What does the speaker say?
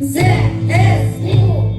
ЗСУ